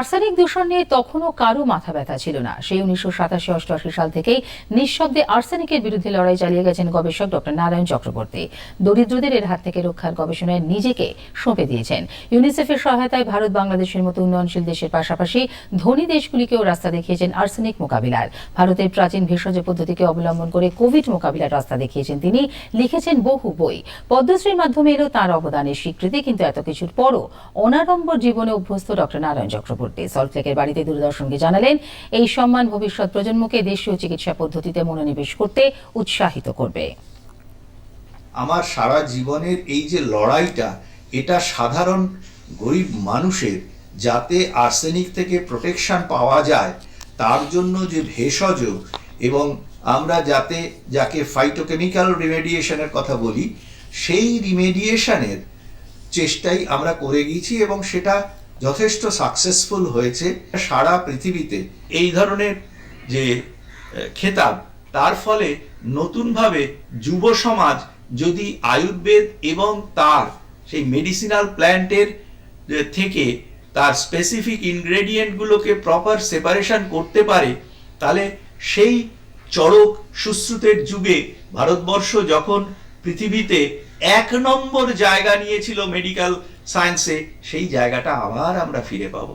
Arsenic দূষণ নিয়ে তখনও কারও মাথা ব্যথা ছিল না। সেই উনিশশো সাতাশি অষ্টআশি সাল থেকেই নিঃশব্দে আর্সেনিকের বিরুদ্ধে লড়াই চালিয়ে গেছেন গবেষক ডক্টর নারায়ণ চক্রবর্তী। দরিদ্রদের এর হাত থেকে রক্ষার গবেষণায় নিজেকে সঁপে দিয়েছেন। ইউনিসেফের সহায়তায় ভারত বাংলাদেশের মতো উন্নয়নশীল দেশের পাশাপাশি ধনী দেশগুলিকেও রাস্তা দেখিয়েছেন আর্সেনিক মোকাবিলার। ভারতের প্রাচীন ভেষজ পদ্ধতিকে অবলম্বন করে কোভিড মোকাবিলার রাস্তা দেখিয়েছেন তিনি। লিখেছেন বহু বই। পদ্মশ্রীর মাধ্যমে এলো তাঁর অবদানের স্বীকৃতি, কিন্তু এত কিছুর পরও অনাড়ম্বর জীবনে অভ্যস্ত ডক্টর নারায়ণ চক্রবর্তী। সল্টলেকের বাড়িতে দূরদর্শনকে জানালেন, এই সম্মান ভবিষ্যৎ প্রজন্মকে দেশীয় চিকিৎসা পদ্ধতিতে মনোনিবেশ করতে উৎসাহিত করবে। আমার সারা জীবনের এই যে লড়াইটা, এটা সাধারণ গরিব মানুষের যাতে আর্সেনিক থেকে প্রোটেকশন পাওয়া যায়, তার জন্য যে ভেষজ এবং আমরা যাতে, যাকে ফাইটোকেমিক্যাল রিমেডিয়েশনের কথা বলি, সেই রিমেডিয়েশনের চেষ্টাই আমরা করে গিয়েছি এবং সেটা যথেষ্ট সাকসেসফুল হয়েছে সারা পৃথিবীতে। এই ধরনের যে খেতাব, তার ফলে নতুনভাবে যুব সমাজ যদি আয়ুর্বেদ এবং তার সেই মেডিসিনাল প্ল্যান্টের থেকে তার স্পেসিফিক ইনগ্রেডিয়েন্টগুলোকে প্রপার সেপারেশন করতে পারে, তাহলে সেই চরক সুশ্রুতের যুগে ভারতবর্ষ যখন পৃথিবীতে এক নম্বর জায়গা নিয়েছিল মেডিকেল সায়েন্সে সেই জায়গাটা আবার আমরা ফিরে পাবো।